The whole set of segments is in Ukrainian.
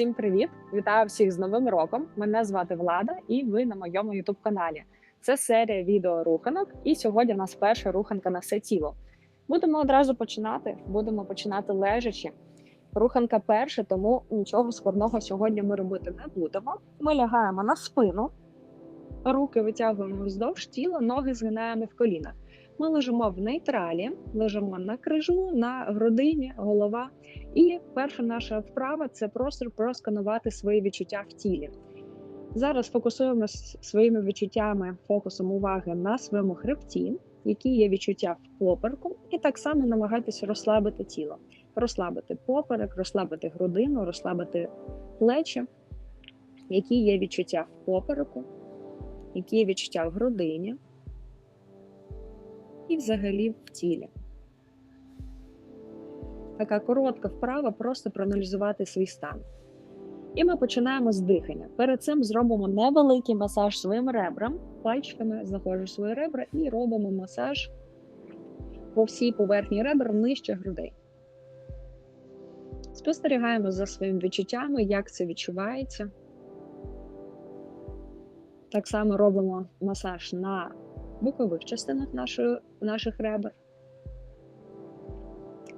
Всім привіт! Вітаю всіх з Новим роком. Мене звати Влада, і ви на моєму youtube каналі. Це серія відео руханок, і сьогодні у нас перша руханка на все тіло. Будемо одразу починати. Будемо починати лежачи. Руханка перша, тому нічого складного сьогодні ми робити не будемо. Ми лягаємо на спину, руки витягуємо вздовж тіла, ноги згинаємо в колінах. Ми лежимо в нейтралі, лежимо на крижу, на грудині, голова. І перша наша вправа це просто просканувати свої відчуття в тілі. Зараз фокусуємо своїми відчуттями, фокусом уваги на своєму хребті, які є відчуття в попереку, і так само намагайтеся розслабити тіло, розслабити поперек, розслабити грудину, розслабити плечі, які є відчуття в попереку, які є відчуття в грудині і взагалі в тілі. Така коротка вправа, просто проаналізувати свій стан. І ми починаємо з дихання. Перед цим зробимо невеликий масаж своїм ребрам, пальчиками знаходжу свої ребра і робимо масаж по всій поверхні ребер нижче грудей. Спостерігаємо за своїми відчуттями, як це відчувається. Так само робимо масаж на бокових частинах нашої, наших ребер.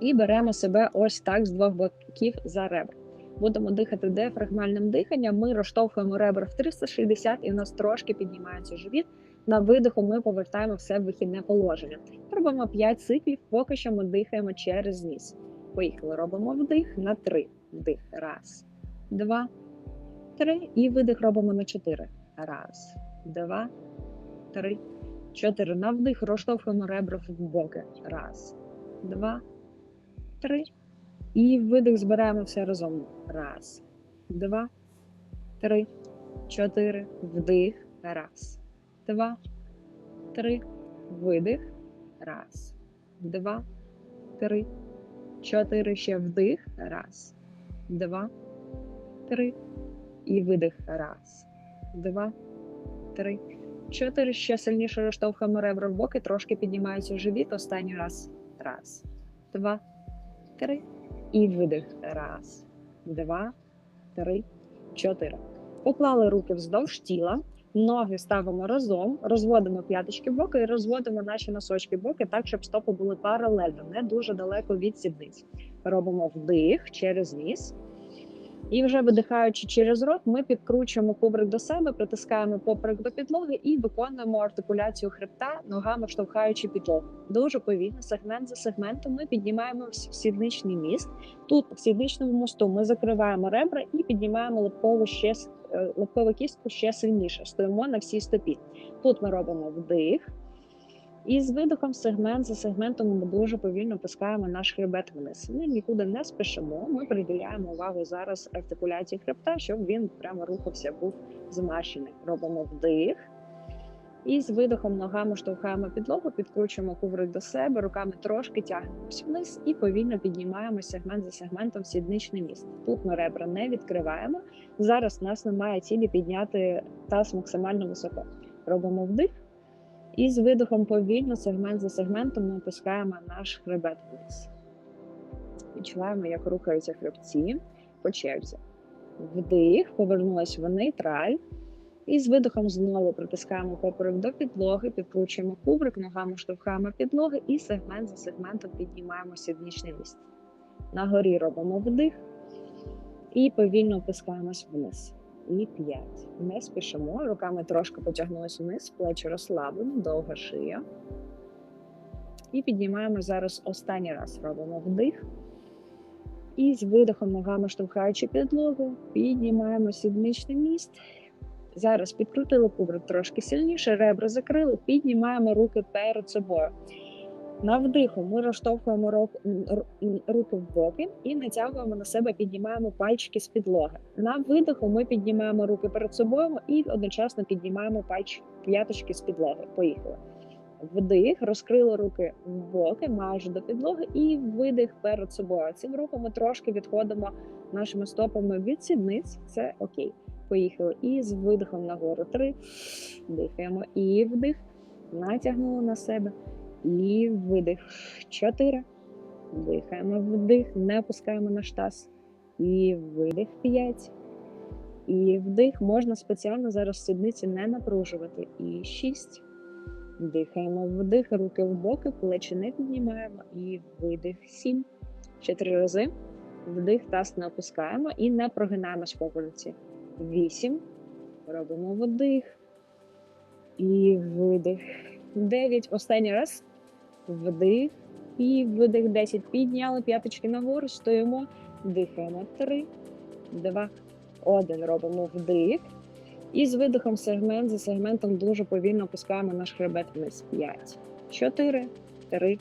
І беремо себе ось так з двох боків за ребра. Будемо дихати діафрагмальним диханням. Ми розштовхуємо ребра в 360 і в нас трошки піднімається живіт. На видиху ми повертаємо все в вихідне положення. Робимо 5 циклів, поки що ми дихаємо через ніс. Поїхали. Робимо вдих на 3. Вдих. Раз, два, три. І видих робимо на 4. Раз, два, три, чотири. На вдих розштовхуємо ребра в боки. Раз, два, три. І видих збираємо все разом. Раз, два, три, чотири. Вдих. Раз, два, три. Видих. Раз, два, три, чотири. Ще вдих. Раз, два, три. І видих. Раз, два, три, чотири. Ще сильніше розштовхуємо ребра в боки, трошки піднімається живіт. Останній раз. Раз, два, три. І видих. Раз, два, три, чотири. Поклали руки вздовж тіла, ноги ставимо разом, розводимо п'яточки боки і розводимо наші носочки боки так, щоб стопи були паралельно, не дуже далеко від сідниць. Робимо вдих через ніс. І вже видихаючи через рот, ми підкручуємо кубрик до себе, притискаємо поперек до підлоги і виконуємо артикуляцію хребта, ногами штовхаючи підлогу. Дуже повільно, сегмент за сегментом, ми піднімаємо сідничний міст. Тут в сідничному мосту ми закриваємо ребра і піднімаємо лобкову ще е, лобкову кістку ще сильніше. Стоїмо на всій стопі. Тут ми робимо вдих. І з видихом сегмент за сегментом ми дуже повільно опускаємо наш хребет вниз. Ми нікуди не спішимо. Ми приділяємо увагу зараз артикуляції хребта, щоб він прямо рухався, був змащений. Робимо вдих. І з видихом ногами штовхаємо підлогу, підкручуємо куврик до себе, руками трошки тягнемося вниз і повільно піднімаємо сегмент за сегментом в сідничне місце. Тут ми ребра не відкриваємо. Зараз у нас немає цілі підняти таз максимально високо. Робимо вдих. І з видихом повільно, сегмент за сегментом, ми опускаємо наш хребет вниз. Відчуваємо, як рухаються хребці по черзі. Вдих, повернулася в нейтраль. І з видихом знову притискаємо поперек до підлоги, підкручуємо кубрик, ногами штовхаємо підлоги і сегмент за сегментом піднімаємо сіднічне місце. На горі робимо вдих і повільно опускаємось вниз. І п'ять. Не спішимо. Руками трошки потягнулися вниз, плечі розслаблені, довга шия. І піднімаємо зараз останній раз. Робимо вдих. І з видихом ногами штовхаючи підлогу, піднімаємо сідничний міст. Зараз підкрутили кубрик трошки сильніше, ребра закрили, піднімаємо руки перед собою. На вдиху ми розштовхуємо руки в боки і натягуємо на себе, піднімаємо пальчики з підлоги. На видиху ми піднімаємо руки перед собою і одночасно піднімаємо пальчики п'яточки з підлоги. Поїхали. Вдих, розкрили руки в боки, майже до підлоги, і видих перед собою. Цим рухом ми трошки відходимо нашими стопами від сідниць. Це окей. Поїхали. І з видихом нагору. Три. Дихаємо. І вдих. Натягнули на себе. І видих. Чотири. Дихаємо вдих, не опускаємо наш таз. І видих 5. І вдих можна спеціально зараз сідниці не напружувати. І 6. Дихаємо вдих, руки в боки, плечі не піднімаємо. І видих 7. Ще три рази. Вдих, таз не опускаємо і не прогинаємось по вулиці. 8. Робимо вдих. І видих. 9. Останній раз. Вдих. І видих 10. Підняли п'яточки нагору, стоїмо, дихаємо. 3, 2, 1. Робимо вдих. І з видихом сегмент за сегментом дуже повільно опускаємо наш хребет вниз. 5, 4, 3,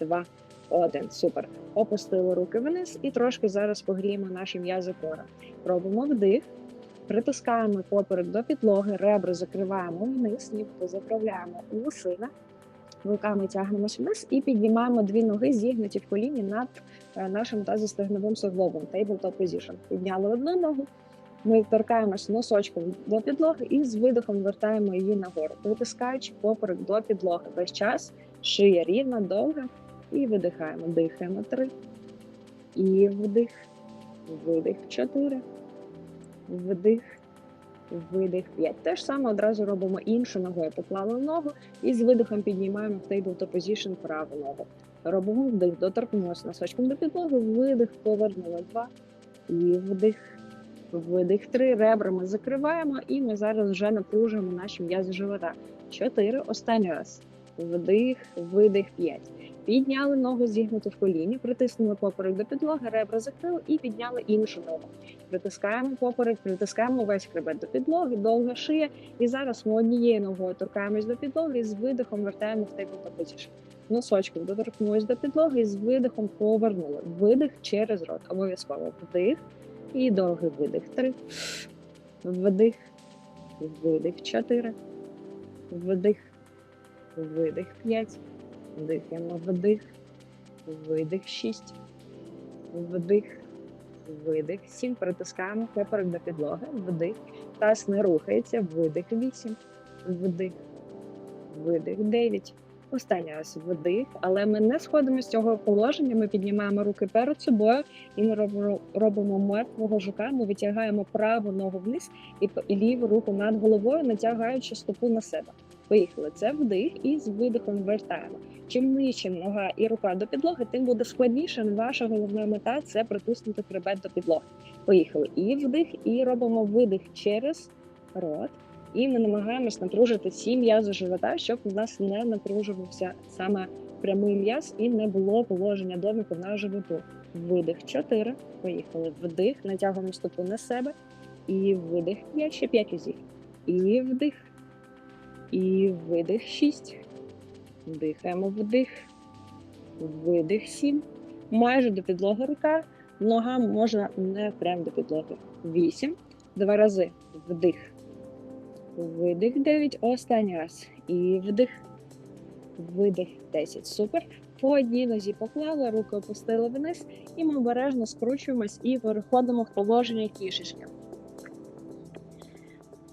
2, 1. Супер. Опустили руки вниз і трошки зараз погріємо наші м'язи кора. Робимо вдих. Притискаємо поперек до підлоги, ребра закриваємо вниз, нібито заправляємо у лосина. Руками тягнемося вниз і піднімаємо дві ноги, зігнуті в коліні над е, нашим тазостегновим суглобом. Tabletop position. Підняли одну ногу. Ми торкаємось носочком до підлоги і з видихом вертаємо її нагору, притискаючи поперек до підлоги. Весь час шия рівна, довга. І видихаємо. Дихаємо три. І вдих. Видих. Чотири. Вдих. Видих 5. Те ж саме одразу робимо іншу ногою. Поклали ногу і з видихом піднімаємо в tabletop position праву ногу. Робимо вдих, доторкнулося носочком до підлоги, видих, повернули два. І вдих, видих три. Ребрами закриваємо, і ми зараз вже напружуємо наші м'язи живота. Чотири. Останній раз. Вдих, видих, п'ять. Підняли ногу зігнуту в коліні, притиснули поперек до підлоги, ребра закрили і підняли іншу ногу. Притискаємо поперек, притискаємо весь хребет до підлоги, довга шия. І зараз ми однією ногою торкаємось до підлоги і з видихом вертаємо в tabletop position. Носочком доторкнулись до підлоги і з видихом повернули. Видих через рот. Обов'язково вдих і довгий видих. Три. Вдих. Видих. Чотири. Вдих. Видих. П'ять. Дихаємо вдих. Видих. Шість. Вдих. Видих. Сім. Притискаємо поперек до підлоги. Вдих. Таз не рухається. Видих. Вісім. Вдих. Видих. Дев'ять. Останній раз вдих, але ми не сходимо з цього положення. Ми піднімаємо руки перед собою і ми робимо, мертвого жука. Ми витягаємо праву ногу вниз і ліву руку над головою, натягаючи стопу на себе. Поїхали. Це вдих і з видихом вертаємо. Чим нижче нога і рука до підлоги, тим буде складніше. Ваша головна мета це притиснути хребет до підлоги. Поїхали. І вдих, і робимо видих через рот. І ми намагаємось напружити всі м'язи живота, щоб у нас не напружувався саме прямий м'яз і не було положення доміку на животу. Видих 4. Поїхали. Вдих, натягуємо стопу на себе. І видих 5, ще 5 разів. І вдих. І видих 6. Дихаємо вдих. Видих 7. Майже до підлоги рука. Нога можна не прямо до підлоги. 8. Два рази. Вдих. Видих 9, останній раз. І вдих. Видих 10. Супер. По одній нозі поклали, руки опустили вниз, і ми обережно скручуємось і переходимо в положення кішечки.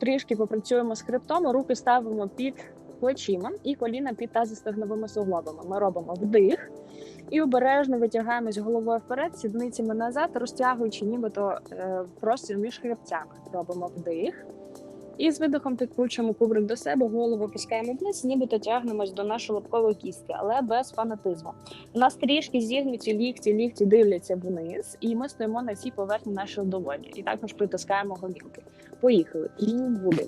Трішки попрацюємо з хребтом, руки ставимо під плечима і коліна під тазостегновими суглобами. Ми робимо вдих і обережно витягаємось головою вперед, сідницями назад, розтягуючи нібито е, простір між хребцями. Робимо вдих. І з видихом підкручуємо кубрик до себе, голову опускаємо вниз, нібито тягнемось до нашої лобкової кістки, але без фанатизму. У нас трішки зігнуті лікті, лікті дивляться вниз, і ми стоїмо на цій поверхні нашої долоні. І також притискаємо голівки. Поїхали. Буде.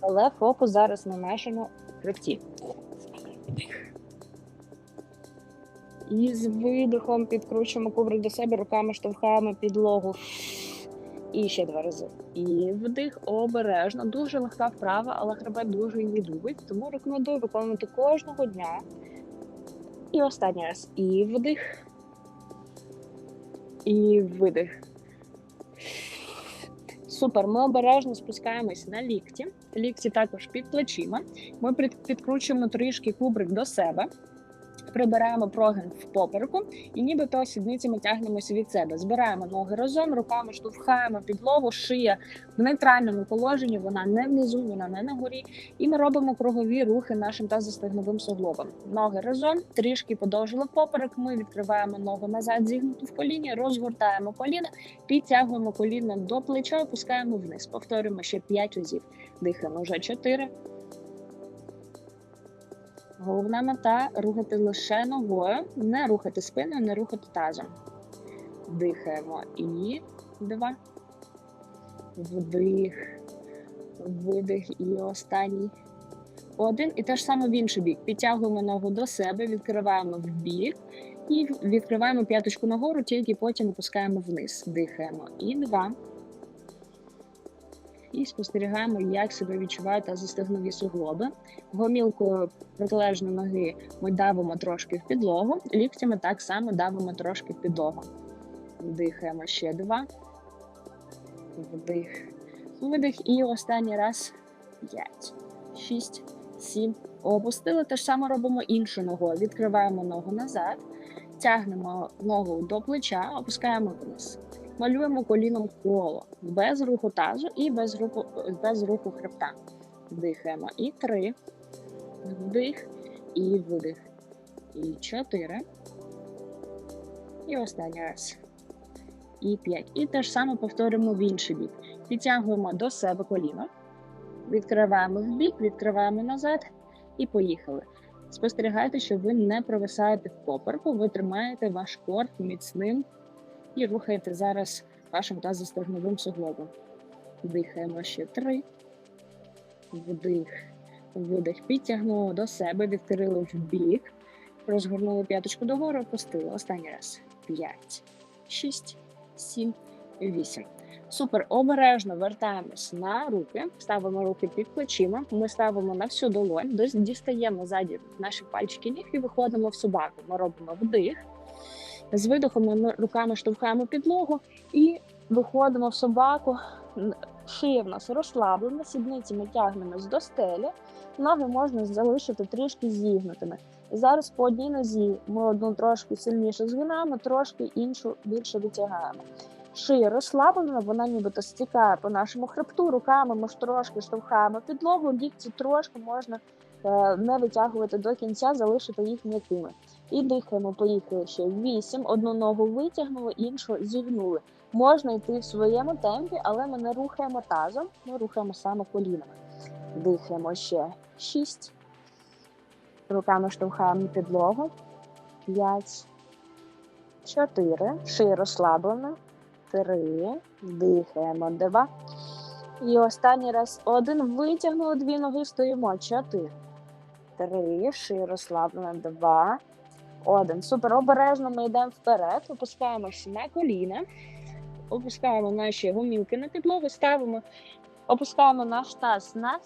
Але фокус зараз на нашому хребті. І з видихом підкручуємо кубрик до себе, руками штовхаємо підлогу. І ще два рази. І вдих обережно, дуже легка вправа, але хребет дуже її любить, тому рекомендую виконувати кожного дня. І останній раз. І вдих. І видих. Супер. Ми обережно спускаємось на лікті. Лікті також під плечима. Ми під- підкручуємо трішки кубрик до себе. Прибираємо прогин в попереку і нібито сідницями тягнемося від себе. Збираємо ноги разом, руками штовхаємо підлогу, шия в нейтральному положенні, вона не внизу, вона не на горі. І ми робимо кругові рухи нашим тазостегновим суглобом. Ноги разом, трішки подовжили поперек. Ми відкриваємо ногу назад, зігнуту в коліні, розгортаємо коліна, підтягуємо коліно до плеча, опускаємо вниз. Повторюємо ще 5 разів. Дихаємо вже 4. Головна мета рухати лише ногою, не рухати спиною, не рухати тазом. Дихаємо і два. Вдих, видих і останній. Один. І те ж саме в інший бік. Підтягуємо ногу до себе, відкриваємо в бік і відкриваємо п'яточку нагору, тільки потім опускаємо вниз. Дихаємо. І два. І спостерігаємо, як себе відчувають тазостегнові суглоби. Гомілкою протилежної ноги ми давимо трошки в підлогу, ліктями так само давимо трошки в підлогу. Вдихаємо ще два. Вдих. Видих. І останній раз. П'ять, шість, сім. Опустили. Те ж саме робимо іншу ногою. Відкриваємо ногу назад, тягнемо ногу до плеча, опускаємо вниз. Малюємо коліном коло без руху тазу і без руху, без руху хребта. Дихаємо. І три. Вдих і видих. І чотири. І останній раз. І п'ять. І те ж саме повторюємо в інший бік. Підтягуємо до себе коліно. Відкриваємо в бік, відкриваємо назад і поїхали. Спостерігайте, що ви не провисаєте в попереку, ви тримаєте ваш корт міцним і рухаєте зараз вашим тазостегновим суглобом. Дихаємо ще три. Вдих, видих. Підтягнули до себе, відкрили в бік, розгорнули п'яточку догору, опустили. Останній раз. П'ять, шість, сім, вісім. Супер, обережно вертаємось на руки, ставимо руки під плечима. Ми ставимо на всю долонь, дістаємо ззаді наші пальчики ніг і виходимо в собаку. Ми робимо вдих. З видохом ми руками штовхаємо підлогу і виходимо в собаку. Шия в нас розслаблена, сідниці ми тягнемось до стелі, ноги можна залишити трішки зігнутими. Зараз по одній нозі ми одну трошки сильніше згинаємо, трошки іншу більше витягаємо. Шия розслаблена, вона нібито стікає по нашому хребту, руками ми ж трошки штовхаємо підлогу, лікті трошки можна е, не витягувати до кінця, залишити їх м'якими. І дихаємо, поїхали ще вісім. Одну ногу витягнули, іншу зігнули. Можна йти в своєму темпі, але ми не рухаємо тазом, ми рухаємо саме колінами. Дихаємо ще шість. Руками штовхаємо підлогу. П'ять. Чотири. Шия розслаблена. Три. Дихаємо. Два. І останній раз один. Витягнули дві ноги, стоїмо. Чотири. Три. Шия розслаблена. Два. Один. Супер. Обережно ми йдемо вперед, опускаємося на коліна, опускаємо наші гумілки на підлогу, ставимо, опускаємо наш таз на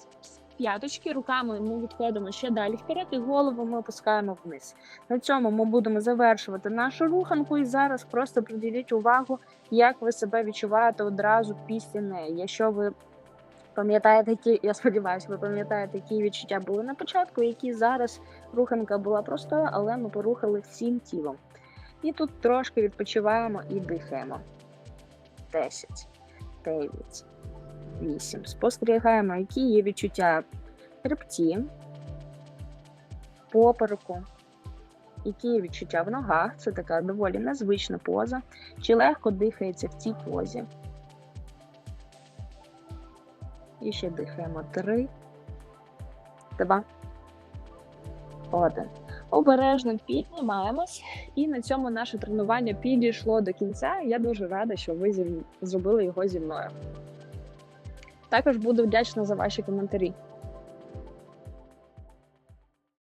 п'яточки, руками ми відходимо ще далі вперед, і голову ми опускаємо вниз. На цьому ми будемо завершувати нашу руханку. І зараз просто приділіть увагу, як ви себе відчуваєте одразу після неї. Якщо ви пам'ятаєте, які, я сподіваюся, ви пам'ятаєте, які відчуття були на початку, які зараз руханка була простою, але ми порухали всім тілом. І тут трошки відпочиваємо і дихаємо. 10, 9, 8. Спостерігаємо, які є відчуття хребті, попереку, які є відчуття в ногах. Це така доволі незвична поза. Чи легко дихається в цій позі. І ще дихаємо 3, 2, 1. Обережно піднімаємось, і на цьому наше тренування підійшло до кінця. Я дуже рада, що ви зі- зробили його зі мною. Також буду вдячна за ваші коментарі.